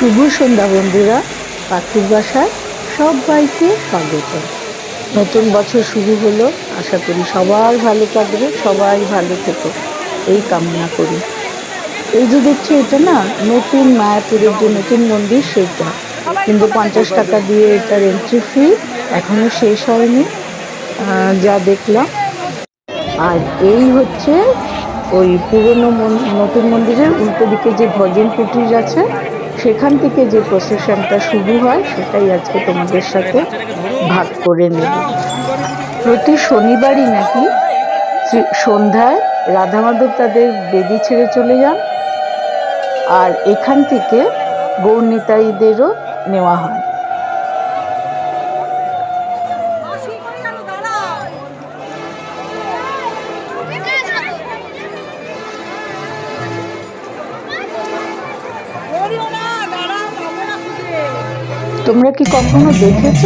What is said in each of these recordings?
শুভ সন্ধ্যা, বন্ধুরা। পাখির বাসায় সবাইকে স্বাগত। নতুন বছর শুরু হলো। আশা করি সবার ভালো থাকবে, সবাই ভালো থেকো। এই কামনা করি। এই যে দেখছ, এটা না নতুন মায়াপুরের যে নতুন মন্দির, সেটা। কিন্তু পঞ্চাশ টাকা দিয়ে এটার এন্ট্রি ফি এখনও শেষ হয়নি যা দেখলাম। আর এই হচ্ছে ওই পুরনো নতুন মন্দিরের উল্টো দিকে যে ভজন কুটির আছে সেখান থেকে যে প্রসেশনটা শুরু হয়, সেটাই আজকে তোমাদের সাথে ভাগ করে নেব। প্রতি শনিবারই নাকি সন্ধ্যায় রাধা মাধব তাদের বেদি ছেড়ে চলে যান আর এখান থেকে গৌরনিতাইদেরও নেওয়া হয়। তোমরা কি কখনো দেখেছ?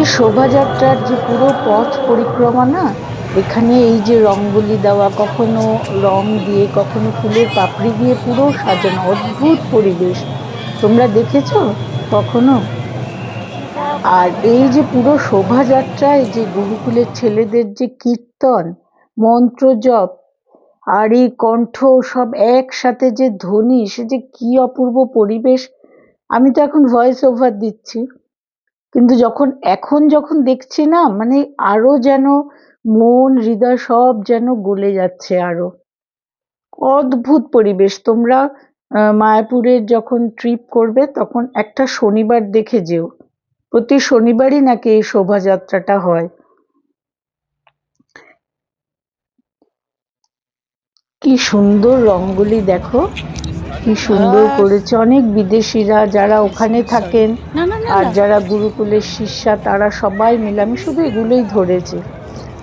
এই শোভাযাত্রার যে পুরো পথ পরিক্রমা না এখানে এই যে রঙ্গোলি দেওয়া, কখনো রং দিয়ে, কখনো ফুলের পাপড়ি দিয়ে পুরো সাজানো, অদ্ভুত পরিবেশ। তোমরা দেখেছ কখনো? আর এই যে পুরো শোভাযাত্রায় যে গুরুকুলের ছেলেদের যে কীর্তন, মন্ত্র জপ, আর এই কণ্ঠ সব একসাথে যে ধ্বনি, সে যে কি অপূর্ব পরিবেশ, আমি তো এখন ভয়েস ওভার দিচ্ছি। কিন্তু যখন, এখন যখন দেখছি না মানে আরও যেন মন, হৃদয় সব যেন গলে যাচ্ছে আরও। অদ্ভুত পরিবেশ। তোমরা মায়াপুরের যখন ট্রিপ করবে, তখন একটা শনিবার দেখে যেও। প্রতি শনিবারই নাকি এই শোভাযাত্রাটা হয়। কি সুন্দর রঙ্গোলি দেখো। কি সুন্দর করেছে। অনেক বিদেশিরা যারা ওখানে থাকেন আর যারা গুরুকুলের শিষ্যা তারা সবাই মিলে আমি শুধু এগুলোই ধরেছি।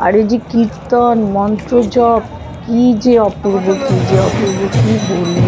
আর এই যে কীর্তন মন্ত্র জপ কি যে অপূর্ব কি যে অপূর্ব কি বলব?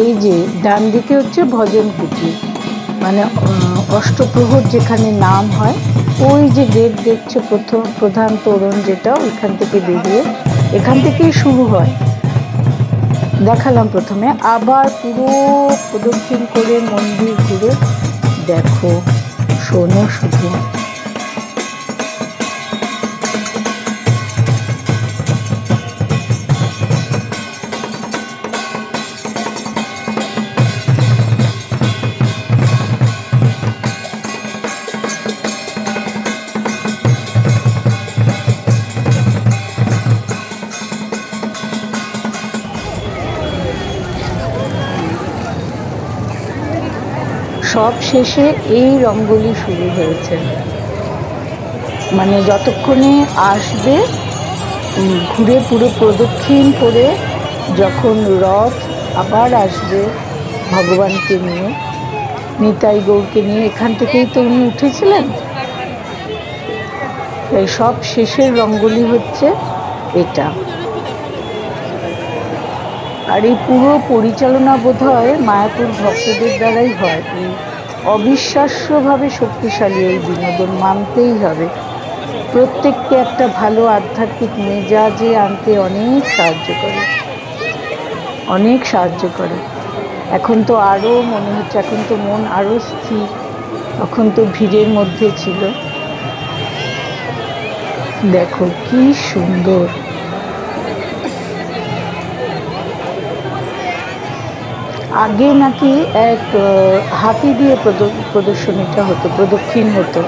এই যে ডান দিকে হচ্ছে ভজন কুটি মানে অষ্টপ্রহর যেখানে নাম হয়, ওই যে গেট দেখছ প্রথম, প্রধান তোরণ যেটা ওইখান থেকে বেরিয়ে এখান থেকেই শুরু হয়। দেখালাম প্রথমে। আবার পুরো প্রদক্ষিণ করে মন্দির ঘুরে দেখো। শোনো শুধু। সব শেষে এই রঙ্গোলি শুরু হয়েছে। মানে যতক্ষণে আসবে ঘুরে পুরো প্রদক্ষিণ করে যখন রথ আবার আসবে ভগবানকে নিয়ে, নিতাই গৌরকে নিয়ে, এখান থেকেই তো উনি উঠেছিলেন। তাই সব শেষের রঙ্গোলি হচ্ছে এটা। আর এই পুরো পরিচালনা বোধ হয় মায়াপুর ভক্তদের দ্বারাই হয়। অবিশ্বাস্যভাবে শক্তিশালী এই বিনোদন মানতেই হবে। প্রত্যেককে একটা ভালো আধ্যাত্মিক মেজাজে আনতে অনেক সাহায্য করে। অনেক সাহায্য করে। এখন তো আরও মনে হচ্ছে, এখন তো মন আরও স্থির তখন তো ভিড়ের মধ্যে ছিল। দেখো কি সুন্দর। আগে নাকি এক হাতি দিয়ে প্রদ- প্রদর্শনীটা হতো, প্রদক্ষিণ হতো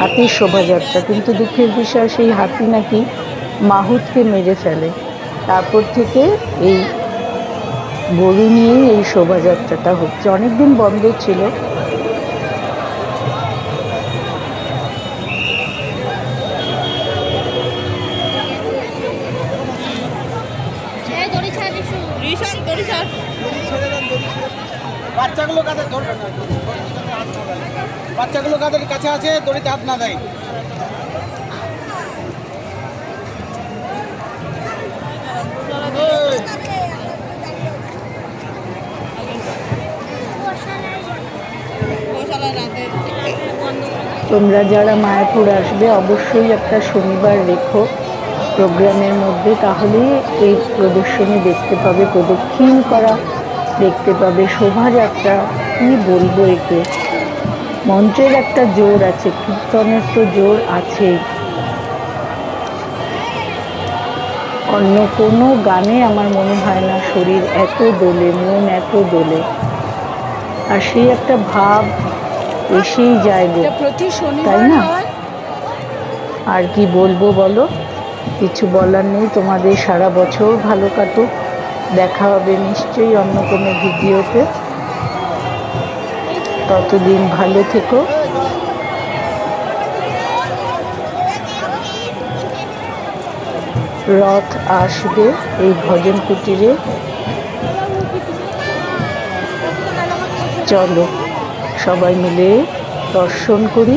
হাতির শোভাযাত্রা। কিন্তু দুঃখের বিষয়, সেই হাতি নাকি মাহুতকে মেরে ফেলে। তারপর থেকে এই গরু নিয়েই এই শোভাযাত্রাটা হচ্ছে। অনেক দিন বন্ধ ছিল বাচ্চাগুলো কাদের বাচ্চাগুলো কাদের কাছে আছে? দড়িতে হাত না দেয়। তোমরা যারা মায়াপুর আসবে, অবশ্যই একটা শনিবার রেখো প্রোগ্রামের মধ্যে তাহলে এই প্রদর্শনী দেখতে পাবে, প্রদক্ষিণ করা দেখতে পাবে শোভাযাত্রা কি বলব একে? মন্ত্রের একটা জোর আছে কীর্তনের তো জোর আছেই অন্য কোনো গানে আমার মনে হয় না শরীর এত দোলে মন এত দোলে। আর সেই একটা ভাব এসেই যায় গো। তাই না? আর কি বলব বলো? কিছু বলার নেই তোমাদের সারা বছর ভালো কাটুক। দেখা হবে নিশ্চয়ই অন্য কোনো ভিডিওতে। ততদিন ভালো থেকো। রথ আসবে এই ভজন কুটিরে। চলো সবাই মিলে দর্শন করি।